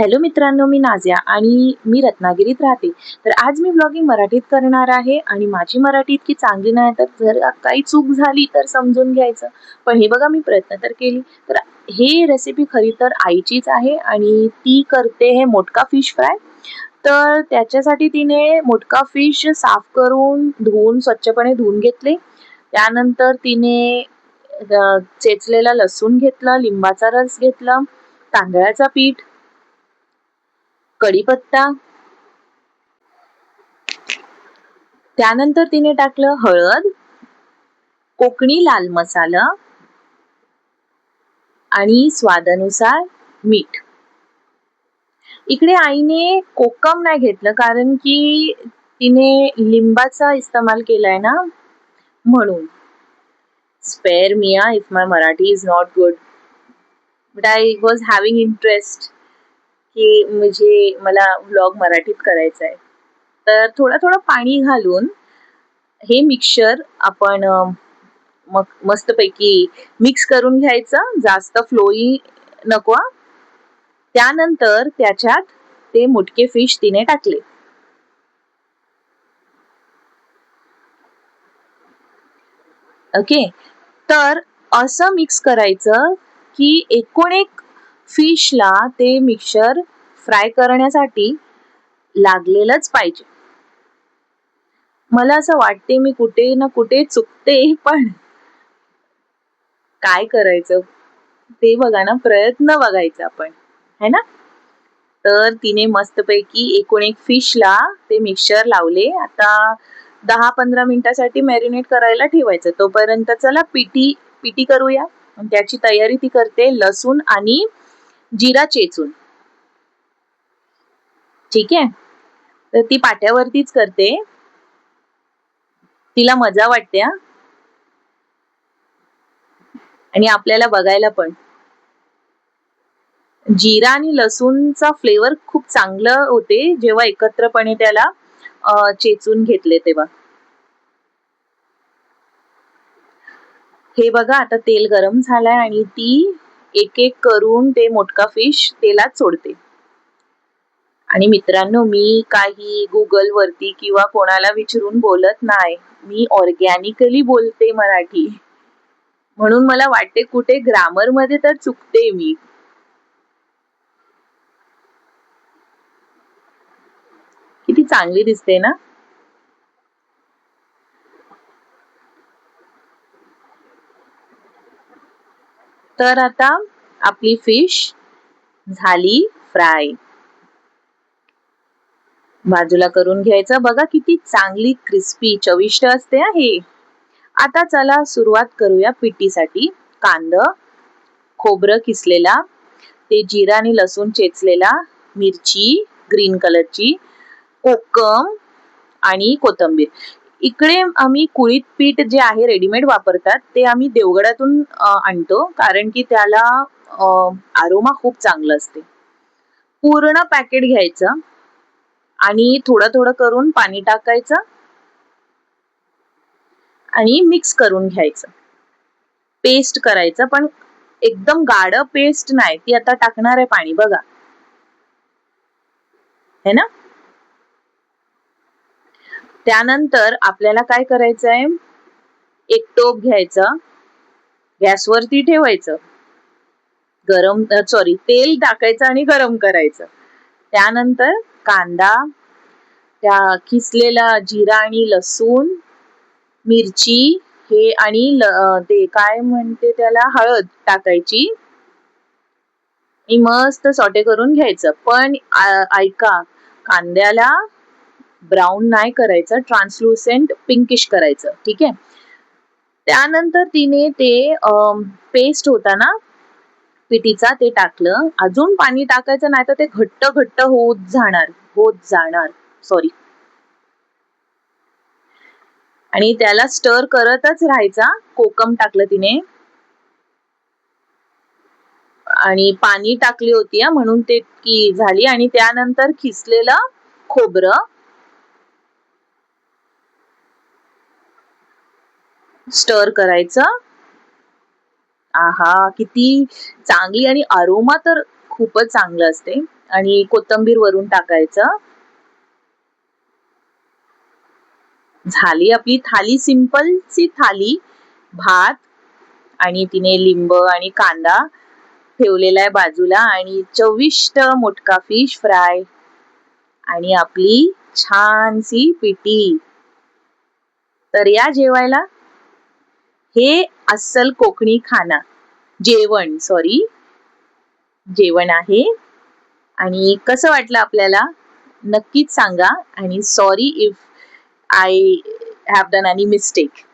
Hello मित्रांनो मी नाझिया आणि मी रत्नागिरीत राहते. तर आज मी ब्लॉगिंग मराठीत करणार आहे आणि माझी मराठी इतकी चांगली नाही तर जर काही चूक झाली तर समजून घ्यायचं. पण हे बघा मी प्रयत्न तर केली. तर हे रेसिपी खरी तर आईचीच आहे आणि ती करते हे मोटका फिश फ्राय तर त्याच्यासाठी तिने मोटका फिश साफ करून धुवून स्वच्छपणे धुवून घेतले. त्यानंतर तिने चेचलेला लसूण घेतलं लिंबाचा रस घेतला तांदळाचा पीठ कढीपत्ता. त्यानंतर तिने टाकलं हळद कोकणी लाल मसाला आणि स्वादानुसार मीठ. इकडे आईने कोकम नाही घेतलं कारण की तिने लिंबाचा इस्तेमाल केलाय ना म्हणून. Spare me if my Marathi is not good but I was having interest की म्हणजे मला व्लॉग मराठीत करायचा आहे तर थोडं थोडं पाणी घालून हे मिक्सचर आपण मग मस्तपैकी मिक्स करून घ्यायचं. जास्त फ्लोई नको त्यानंतर त्याच्यात ते मुटके फिश तिने टाकले. ओके तर असं मिक्स करायचं की एकूण एक फिशला ते मिक्सर फ्राय करण्यासाठी लागलेलंच पाहिजे. मला असं वाटते मी कुठे ना कुठे चुकते पण काय करायचं? ते बघा ना प्रयत्न बघायचा आपण. है ना? तर तिने मस्तपैकी एकूण एक फिशला ते मिक्सचर लावले. आता दहा पंधरा मिनिटासाठी मॅरिनेट करायला ठेवायचं. तोपर्यंत चला पिठी पिठी करूया. त्याची तयारी ती करते लसूण आणि जिरा चेचून. ठीक आहे? तर ती पाट्यावरतीच करते. तिला मजा वाटते आणि आपल्याला बघायला पण. जिरा आणि लसूणचा फ्लेवर खूप चांगलं होते जेव्हा एकत्रपणे त्याला चेचून घेतले तेव्हा. हे बघा आता तेल गरम झालंय आणि ती एक एक करून ते मोटका फिश तेलात सोडते. आणि मित्रांनो मी काही गुगल वरती किंवा कोणाला विचारून बोलत नाही. मी ऑर्गॅनिकली बोलते मराठी. म्हणून मला वाटते कुठे ग्रामरमध्ये तर चुकते मी. किती चांगली दिसते ना? तर आता आपली फिश झाली फ्राय. बाजूला करून घ्यायचं. बघा किती चांगली क्रिस्पी चविष्ट असते आहे आता चला सुरुवात करूया पिठीसाठी. कांद खोबरं किसलेला ते जिरा आणि लसूण चेचलेला मिरची ग्रीन कलरची कोकम आणि कोथंबीर. इकडे आम्ही कुळीत पीठ जे आहे रेडीमेड वापरतात ते आम्ही देवगडातून आणतो कारण की त्याला आरोमा खूप चांगलं असते. पूर्ण पॅकेट घ्यायचं आणि थोडं थोडं करून पाणी टाकायचं आणि मिक्स करून घ्यायचं. पेस्ट करायचं पण एकदम गाढ पेस्ट नाही ती आता टाकणार आहे पाणी बघा. है ना? त्यानंतर आपल्याला काय करायचं आहे एक टोप घ्यायचं. गॅसवरती ठेवायचं. गरम सॉरी तेल टाकायचं आणि गरम करायचं. त्यानंतर कांदा त्या किसलेला जिरा आणि लसूण मिरची हे आणि ते काय म्हणते त्याला? हळद टाकायची. आणि मस्त सॉटे करून घ्यायचं. पण ऐका कांद्याला ब्राऊन नाही करायचं ट्रान्सलुसेंट पिंकिश करायचं ठीक आहे? त्यानंतर तिने ते पेस्ट होता ना पिठीचा ते टाकलं. अजून पाणी टाकायचं नाही तर ते घट्ट घट्ट होत जाणार होत जाणार. सॉरी आणि त्याला स्टर करतच राहायचा. कोकम टाकलं तिने. आणि पाणी टाकली होती म्हणून ते की झाली. आणि त्यानंतर खिसलेलं खोबरं स्टर करायचं. आहा किती चांगली आणि अरोमा तर खूपच चांगलं असते. आणि कोथंबीर वरून टाकायचं. झाली आपली थाली सिंपलची थाली. भात आणि तिने लिंब आणि कांदा ठेवलेला आहे बाजूला आणि चविष्ट मोटका फिश फ्राय आणि आपली छानसी पिटी. तर या जेवायला हे अस्सल कोकणी खाना. जेवण सॉरी जेवण आहे. आणि कसं वाटलं आपल्याला? नक्कीच सांगा. आणि sorry if I have done any mistake